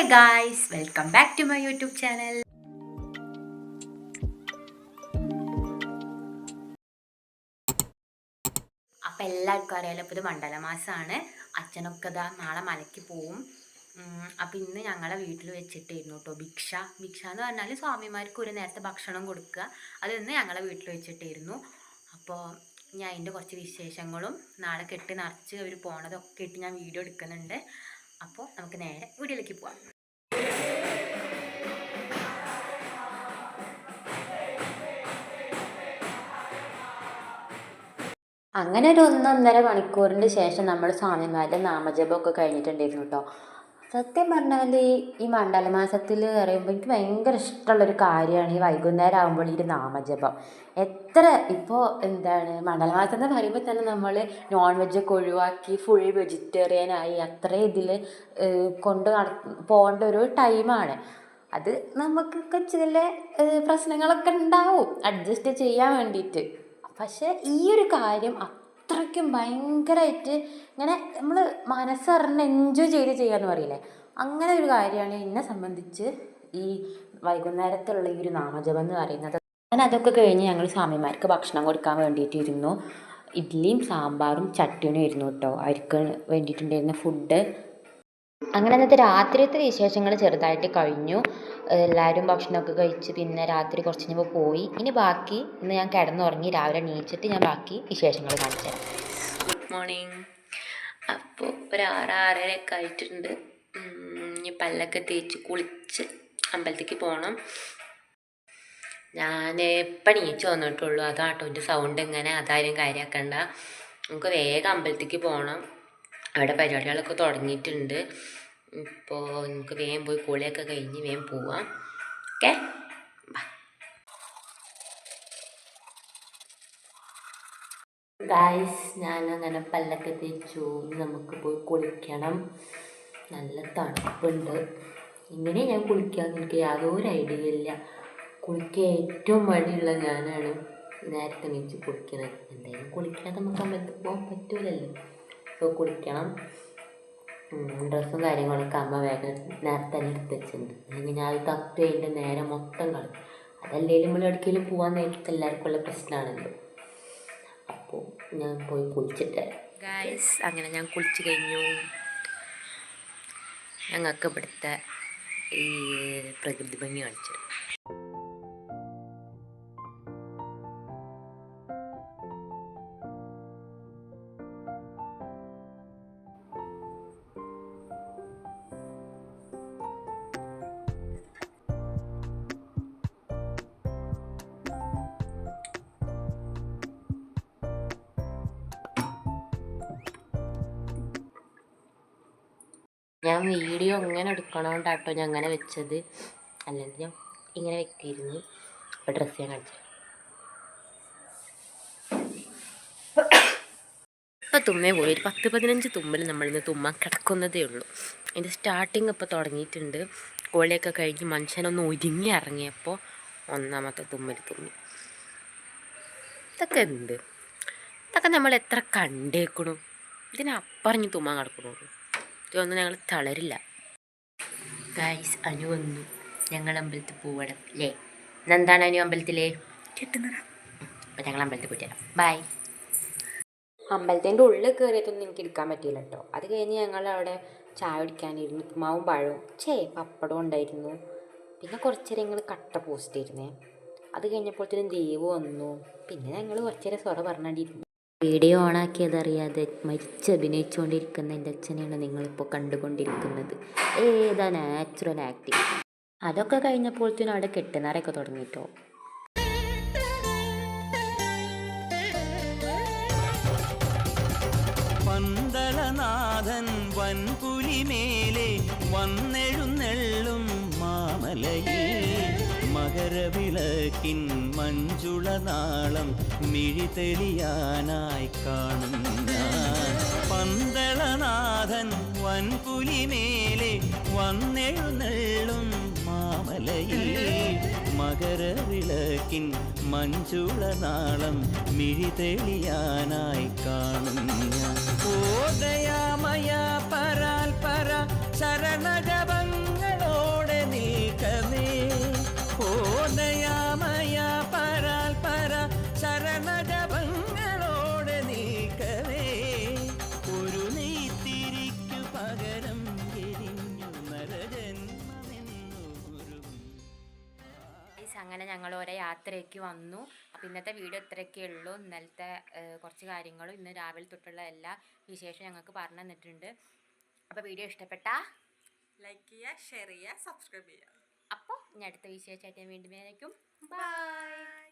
Hey guys welcome back to my YouTube channel അപ്പം എല്ലാവർക്കും അറിയാലോ ഇപ്പോൾ ഇത് മണ്ഡലമാസമാണ്. അച്ഛനൊക്കെ ഇതാ നാളെ മലയ്ക്ക് പോവും. അപ്പം ഇന്ന് ഞങ്ങളെ വീട്ടിൽ വെച്ചിട്ടായിരുന്നു കേട്ടോ ഭിക്ഷ. ഭിക്ഷ എന്ന് പറഞ്ഞാൽ സ്വാമിമാർക്ക് ഒരു നേരത്തെ ഭക്ഷണം കൊടുക്കുക. അത് ഇന്ന് ഞങ്ങളെ വീട്ടിൽ വെച്ചിട്ടായിരുന്നു. അപ്പോൾ ഞാൻ അതിന്റെ കുറച്ച് വിശേഷങ്ങളും നാളെ കെട്ടി നിറച്ച് അവർ പോണതൊക്കെ ഇട്ട് ഞാൻ വീഡിയോ എടുക്കുന്നുണ്ട്. അപ്പോൾ നമുക്ക് നേരെ വീഡിയോയിലേക്ക് പോവാം. അങ്ങനെ ഒരു ഒന്നൊന്നര മണിക്കൂറിന് ശേഷം നമ്മൾ സ്വാമിമാരുടെ നാമജപമൊക്കെ കഴിഞ്ഞിട്ടുണ്ടായിരുന്നു കേട്ടോ സത്യം പറഞ്ഞാൽ ഈ മണ്ഡല മാസത്തിൽ പറയുമ്പോൾ എനിക്ക് ഭയങ്കര ഇഷ്ടമുള്ളൊരു കാര്യമാണ് ഈ വൈകുന്നേരം ആകുമ്പോൾ ഈ നാമജപം. എത്ര ഇപ്പോൾ എന്താണ് മണ്ഡല മാസം എന്ന് പറയുമ്പോൾ തന്നെ നമ്മൾ നോൺ വെജൊക്കെ ഒഴിവാക്കി ഫുൾ വെജിറ്റേറിയൻ ആയി അത്ര ഇതിൽ കൊണ്ട് നട പോകേണ്ട ഒരു ടൈമാണ് അത് നമുക്കൊക്കെ ചില പ്രശ്നങ്ങളൊക്കെ ഉണ്ടാവും. അഡ്ജസ്റ്റ് ചെയ്യാൻ വേണ്ടിയിട്ട് പക്ഷേ ഈ ഒരു കാര്യം അത്രയ്ക്കും ഭയങ്കരമായിട്ട് ഇങ്ങനെ നമ്മൾ മനസ്സറിഞ്ഞ് എൻജോയ് ചെയ്ത് ചെയ്യാന്ന് പറയില്ലേ? അങ്ങനെ ഒരു കാര്യമാണ് എന്നെ സംബന്ധിച്ച് ഈ വൈകുന്നേരത്തുള്ള ഈ ഒരു നാമജപം എന്ന് പറയുന്നത്. ഞാൻ അതൊക്കെ കഴിഞ്ഞ് ഞങ്ങൾ സ്വാമിമാർക്ക് ഭക്ഷണം കൊടുക്കാൻ വേണ്ടിയിട്ട് ഇരുന്നു. ഇഡ്ഡലിയും സാമ്പാറും ചട്ടിണിയും ആയിരുന്നു കേട്ടോ. അവർക്ക് വേണ്ടിയിട്ടുണ്ടായിരുന്ന ഫുഡ് അങ്ങനെ അന്നത്തെ രാത്രിയത്തെ വിശേഷങ്ങൾ ചെറുതായിട്ട് കഴിഞ്ഞു. എല്ലാവരും ഭക്ഷണമൊക്കെ കഴിച്ച് പിന്നെ രാത്രി കുറച്ച് കഴിഞ്ഞപ്പോൾ പോയി. ഇനി ബാക്കി ഇന്ന് ഞാൻ കിടന്നുറങ്ങി രാവിലെ എണീച്ചിട്ട് ഞാൻ ബാക്കി വിശേഷങ്ങൾ കാണിച്ചു ഗുഡ് മോർണിംഗ് അപ്പോൾ ഒരു ആറ് ആറരയൊക്കെ ആയിട്ടുണ്ട് ഇനി പല്ലൊക്കെ തേച്ച് കുളിച്ച് അമ്പലത്തേക്ക് പോകണം ഞാൻ ഇപ്പം എണീച്ച് വന്നിട്ടുള്ളൂ? അതാട്ടോ എന്റെ സൗണ്ട് ഇങ്ങനെ അതാരും കാര്യമാക്കണ്ട നമുക്ക് വേഗം അമ്പലത്തേക്ക് പോകണം അവിടെ പരിപാടികളൊക്കെ തുടങ്ങിയിട്ടുണ്ട്. ഇപ്പോൾ നമുക്ക് വേഗം പോയി കുളിയൊക്കെ കഴിഞ്ഞ് വേഗം പോവാം. ഓക്കെ? ഗായ്സ് ഞാൻ അങ്ങനെ പല്ലൊക്കെ തേച്ചു. നമുക്ക് പോയി കുളിക്കണം. നല്ല തണുപ്പുണ്ട്. ഇങ്ങനെ ഞാൻ കുളിക്കാമെന്ന് എനിക്ക് യാതൊരു ഐഡിയ ഇല്ല. കുളിക്കാൻ ഏറ്റവും മടിയുള്ള ഞാനാണ് നേരത്തെ നീച്ച് കുളിക്കുന്നത് എന്തായാലും കുളിക്കാതെ നമുക്ക് അമ്പലത്തിൽ പോകാൻ പറ്റൂലല്ലോ. കുടിക്കണം. ഡ്രസ്സും കാര്യങ്ങളൊക്കെ അമ്മ വേഗം നേരത്തെ തന്നെ എടുത്ത് വെച്ചിട്ടുണ്ട്. അല്ലെങ്കിൽ ഞാൻ അത് തപ്പ് കഴിഞ്ഞിട്ട് നേരെ മൊത്തം കളയും. അതല്ലേലും നമ്മൾ എവിടേക്കെങ്കിലും പോകാൻ നേരത്തെ എല്ലാവർക്കും ഉള്ള പ്രശ്നമാണല്ലോ. അപ്പോൾ ഞാൻ പോയി കുളിച്ചിട്ട് ഗായ്സ് അങ്ങനെ ഞാൻ കുളിച്ച് കഴിഞ്ഞു. ഞങ്ങൾക്ക് ഇവിടുത്തെ ഈ പ്രകൃതി ഭംഗി കാണിച്ചത് ഞാൻ വീഡിയോ ഇങ്ങനെ എടുക്കണോണ്ടാട്ടോ ഞാൻ അങ്ങനെ വെച്ചത്. അല്ലെങ്കിൽ ഞാൻ ഇങ്ങനെ വെക്കിയിരുന്നു. അപ്പോൾ ഡ്രസ്സ് ഞാൻ കാണിച്ചു ഇപ്പം തുമ്മേ പോയി. ഒരു പത്ത് പതിനഞ്ച് തുമ്മൽ നമ്മളിന്ന് തുമ്മാൻ കിടക്കുന്നതേ ഉള്ളൂ. അതിന്റെ സ്റ്റാർട്ടിങ് ഇപ്പോൾ തുടങ്ങിയിട്ടുണ്ട്. കോളിയൊക്കെ കഴിഞ്ഞ് മനുഷ്യനൊന്ന് ഒരുങ്ങി ഇറങ്ങിയപ്പോൾ ഒന്നാമത്തെ തുമ്മൽ തുമ്മി. ഇതൊക്കെ എന്ത്? ഇതൊക്കെ നമ്മൾ എത്ര കണ്ടേക്കണു? ഇതിനപ്പറഞ്ഞ് തുമ്മാൻ കിടക്കണുള്ളൂ ഇതൊന്നും ഞങ്ങൾ തളരില്ല. ഗായ്സ് അനു വന്നു. ഞങ്ങൾ അമ്പലത്തിൽ പോവണം. അല്ലേ എന്നെന്താണ് അനു അമ്പലത്തിലെ? അപ്പം ഞങ്ങൾ അമ്പലത്തിൽ പോയിട്ട് വരാം. ബൈ അമ്പലത്തിന്റെ ഉള്ളിൽ കയറിയതൊന്നും എനിക്ക് എടുക്കാൻ പറ്റിയില്ല കേട്ടോ അത് കഴിഞ്ഞ് ഞങ്ങൾ അവിടെ ചായ കുടിക്കാനിരുന്നു ഉപ്പുമാവും പഴവും. ചേ പപ്പടവും ഉണ്ടായിരുന്നു. പിന്നെ കുറച്ച് നേരം ഞങ്ങൾ കട്ട പോസ്റ്റ് ഇരുന്നേ. അത് കഴിഞ്ഞപ്പോഴത്തേനും ദേവ് വന്നു. പിന്നെ ഞങ്ങൾ കുറച്ച് നേരം സ്വറ പറഞ്ഞിരുന്നു വീഡിയോ ഓണാക്കിയതറിയാതെ മരിച്ച് അഭിനയിച്ചുകൊണ്ടിരിക്കുന്ന എന്റെ അച്ഛനെയാണ് നിങ്ങളിപ്പോൾ കണ്ടുകൊണ്ടിരിക്കുന്നത്. ഏതാ നാച്ചുറൽ ആക്ടിങ് അതൊക്കെ കഴിഞ്ഞപ്പോഴത്തേനും അവിടെ കെട്ടുന്നറയൊക്കെ തുടങ്ങിയിട്ടോ പന്തളനാഥൻ വൻപുലിമേലെ വന്നെഴുന്നെള്ളും മാമലയിൽ. മകരവിളക്കിൻ മഞ്ജുളനാളം മിഴിതെളിയാനായി കാണും ഞാൻ. പന്തളനാഥൻ വൻപുലിമേലെ വന്നെഴുന്നെള്ളും മാമലയിൽ. മകരവിളക്കിൻ മഞ്ജുളനാളം മിഴിതെളിയാനായി കാണും ഞാൻ. ഓ പദയാമയ പരാൽ പര ശരണജപങ്ങളോടെ നീക്കവേ. ഒരു നീത്തിരിക്കു പകരം എരിഞ്ഞു നരജന്മമെന്നു അങ്ങനെ ഞങ്ങൾ ഓരോ യാത്രയ്ക്ക് വന്നു. അപ്പം ഇന്നത്തെ വീഡിയോ ഇത്രയൊക്കെ ഉള്ളൂ. ഇന്നലത്തെ കുറച്ച് കാര്യങ്ങളും ഇന്ന് രാവിലെ തൊട്ടുള്ള എല്ലാ വിശേഷം ഞങ്ങൾക്ക് പറഞ്ഞു തന്നിട്ടുണ്ട്. അപ്പോൾ വീഡിയോ ഇഷ്ടപ്പെട്ടാ? ലൈക്ക് ചെയ്യുക ഷെയർ ചെയ്യുക സബ്സ്ക്രൈബ് ചെയ്യുക. ഇനി അടുത്ത വിശേഷമായിട്ട് ഞാൻ വീണ്ടും വരയ്ക്കും ബൈ